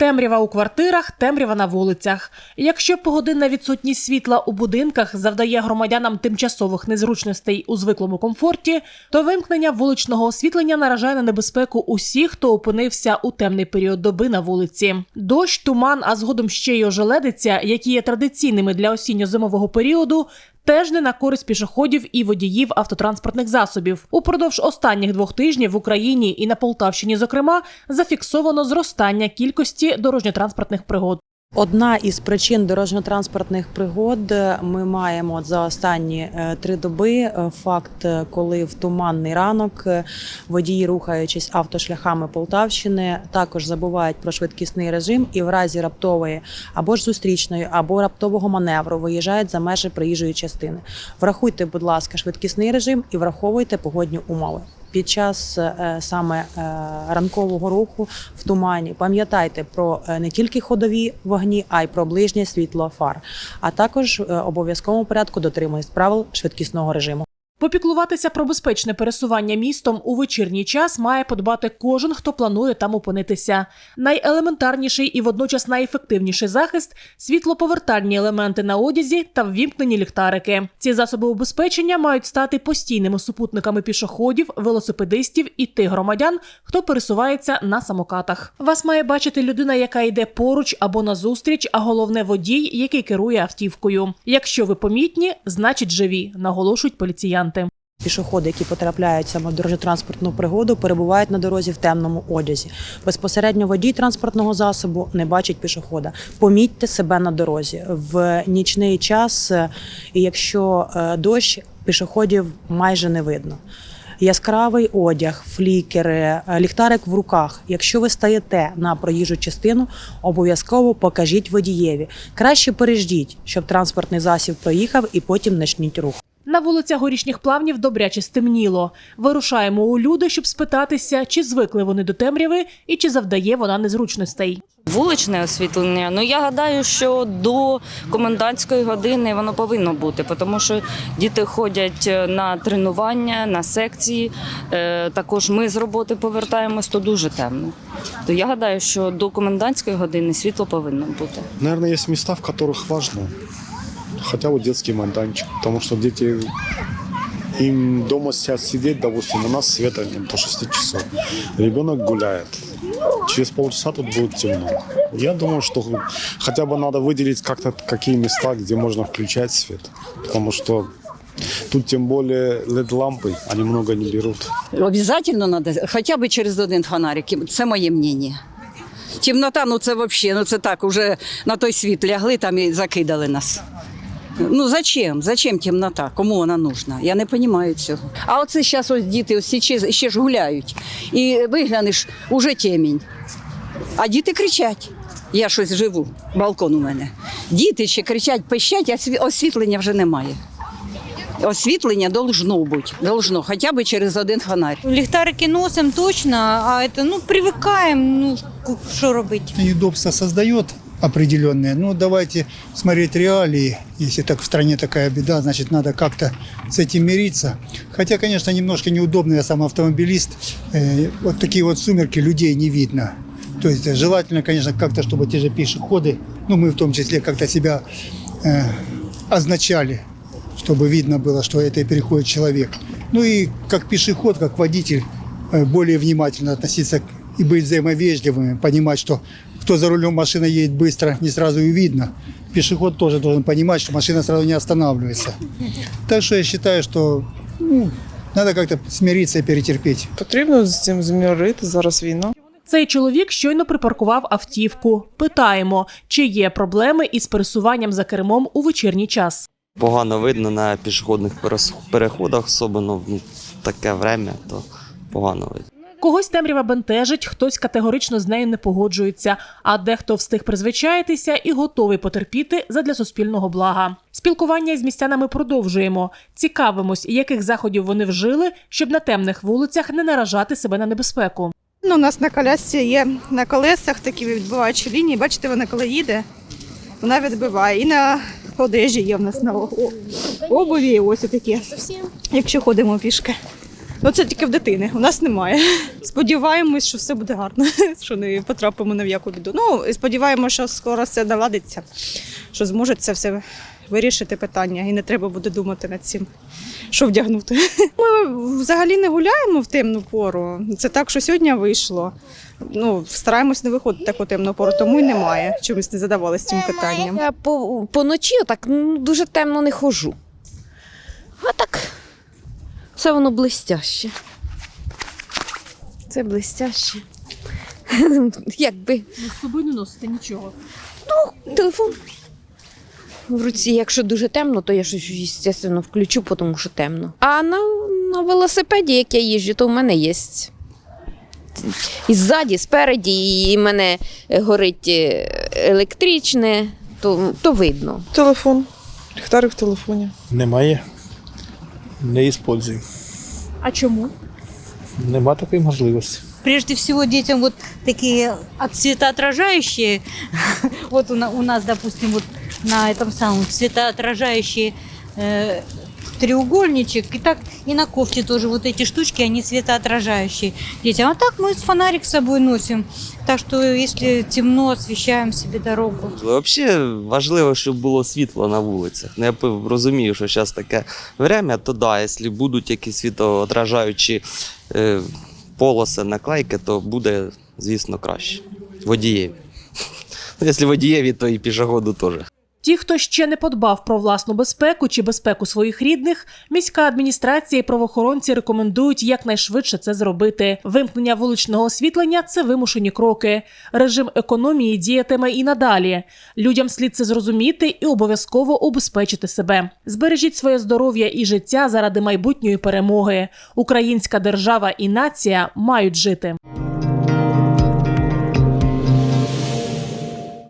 Темрява у квартирах, темрява на вулицях. Якщо погодинна відсутність світла у будинках завдає громадянам тимчасових незручностей у звиклому комфорті, то вимкнення вуличного освітлення наражає на небезпеку усіх, хто опинився у темний період доби на вулиці. Дощ, туман, а згодом ще й ожеледиця, які є традиційними для осінньо-зимового періоду, теж не на користь пішоходів і водіїв автотранспортних засобів. Упродовж останніх двох тижнів в Україні і на Полтавщині, зокрема, зафіксовано зростання кількості дорожньо-транспортних пригод. Одна із причин дорожньо-транспортних пригод е, ми маємо за останні е, три доби е, факт, коли в туманний ранок водії, рухаючись автошляхами Полтавщини, також забувають про швидкісний режим і в разі раптової або ж зустрічної, або раптового маневру виїжджають за межі проїжджої частини. Врахуйте, будь ласка, швидкісний режим і враховуйте погодні умови. Під час е, саме е, ранкового руху в тумані пам'ятайте про е, не тільки ходові вогні, а й про ближнє світло фар. А також обов'язковому порядку дотримуйтесь правил швидкісного режиму. Попіклуватися про безпечне пересування містом у вечірній час має подбати кожен, хто планує там опинитися. Найелементарніший і водночас найефективніший захист світлоповертальні елементи на одязі та ввімкнені ліхтарики. Ці засоби убезпечення мають стати постійними супутниками пішоходів, велосипедистів і тих громадян, хто пересувається на самокатах. Вас має бачити людина, яка йде поруч або назустріч, а головне водій, який керує автівкою. Якщо ви помітні, значить живі, наголошують поліціянти. Пішоходи, які потрапляють саме в дорожньо-транспортну пригоду, перебувають на дорозі в темному одязі. Безпосередньо водій транспортного засобу не бачить пішохода. Помітьте себе на дорозі в нічний час, е, якщо е, дощ, пішоходів майже не видно. Яскравий одяг, флікери, е, ліхтарик в руках. Якщо ви стаєте на проїжджу частину, обов'язково покажіть водієві. Краще переждіть, щоб транспортний засіб проїхав, і потім почніть рух. На вулицях горішніх плавнів добряче стемніло. Вирушаємо у люди, щоб спитатися, чи звикли вони до темряви і чи завдає вона незручностей. Вуличне освітлення. Ну я гадаю, що до комендантської години воно повинно бути, тому що діти ходять е, на тренування, на секції. Е, Також ми з роботи повертаємось, то дуже темно. То я гадаю, що до комендантської години світло повинно бути. Наверное, есть места, в которых важно Хотя вот детский майданчик. Потому что дети им дома сидят сидеть, допустим, у нас света нет до 6 часов. Ребенок гуляет. Через полчаса тут будет темно. Я думаю, что хотя бы надо выделить как-то какие места, где можно включать свет. Потому что тут тем более LED-лампы, они много не берут. Обязательно надо, хоча б через один фонарик. Це моє мнення. Темнота, ну це взагалі, ну це так, уже на той світ лягли там і закидали нас. Ну зачем? Зачем темнота? Кому вона нужна? Я не розумію цього. А оце зараз ось діти ось ще, ще ж гуляють. І виглянеш, уже темінь. А діти кричать. Я щось живу, балкон у мене. Діти ще кричать, пищать, а освітлення вже немає. Освітлення должно бути, должно, хоча б через один фонарь. Ліхтарики носим точно, а это, ну, привыкаем, ну, що робити? неудобства создает определенные. Ну, давайте смотреть реалии. Если так в стране такая беда, значит, надо как-то с этим мириться. Хотя, конечно, немножко неудобно, я сам автомобилист. Э, вот такие вот сумерки, людей не видно. То есть э, желательно, конечно, как-то, чтобы те же пешеходы, ну, мы в том числе как-то себя э, означали, чтобы видно было, что это и переходит человек. Ну и как пешеход, как водитель, э, более внимательно относиться и быть взаимовежливыми, понимать, что кто за рулем машины едет быстро, не сразу и видно. Пешеход тоже должен понимать, что машина сразу не останавливается. Так что я считаю, что ну, надо как-то смириться и перетерпеть. Потрібно з цим змірити зараз війна. Цей чоловік щойно припаркував автівку. Питаємо, чи є проблеми із пересуванням за кермом у вечірній час. погано видно на пішохідних перес- переходах, особливо в таке время, то погано видно. Когось темрява бентежить, хтось категорично з нею не погоджується, а дехто встиг призвичаїтися і готовий потерпіти задля суспільного блага. Спілкування із містянами продовжуємо. Цікавимось, яких заходів вони вжили, щоб на темних вулицях не наражати себе на небезпеку. Ну, у нас на колясці є на колесах такі відбиваючі лінії. Бачите, вона коли їде, вона відбиває. І на одежі є в нас на обуві ось такі, якщо ходимо пішки. Ну це тільки в дитини. У нас немає. Сподіваємось, що все буде гарно, що не потрапимо ні в яку біду. Ну сподіваємося, що скоро все наладиться, що зможуть це все вирішити питання, і не треба буде думати над цим, що вдягнути. Ми взагалі не гуляємо в темну пору. Це так, що сьогодні вийшло. Ну, стараємось не виходити таку темну пору, тому й немає. Чомусь не задавалися цим питанням. Я по, поночі так ну, дуже темно не ходжу. А так, все воно блистяще. Це блистяще. Якби з собою не носите нічого. телефон. В руці, якщо дуже темно, то я щось, звісно, включу, тому що темно. А на, на велосипеді, як я їжджу, то в мене є. І ззаді, спереді, і в мене горить е, електричне, то, то видно. Телефон. Ліхтарик в телефоні. Немає. Не используем. А чому? Нема такої можливості. Прежде всего детям вот такие от цветоотражающие, вот у, на- у нас, допустим, вот на этом самом цветоотражающие э, треугольничек, и так и на кофте тоже вот эти штучки, они светоотражающие детям. А так мы фонарик с собой носим, так что если темно, освещаем себе дорогу. Взагалі важливо, щоб було світло на вулицях. Ну, я розумію, що зараз таке время, то да, якщо будуть якісь світоотражаючі е, полоси, наклейки, то буде, звісно, краще. Водієві. Ну, Якщо водієві, то і пішоходу теж. Ті, хто ще не подбав про власну безпеку чи безпеку своїх рідних, міська адміністрація і правоохоронці рекомендують якнайшвидше це зробити. Вимкнення вуличного освітлення це вимушені кроки. Режим економії діятиме і надалі. Людям слід це зрозуміти і обов'язково убезпечити себе. Збережіть своє здоров'я і життя заради майбутньої перемоги. Українська держава і нація мають жити.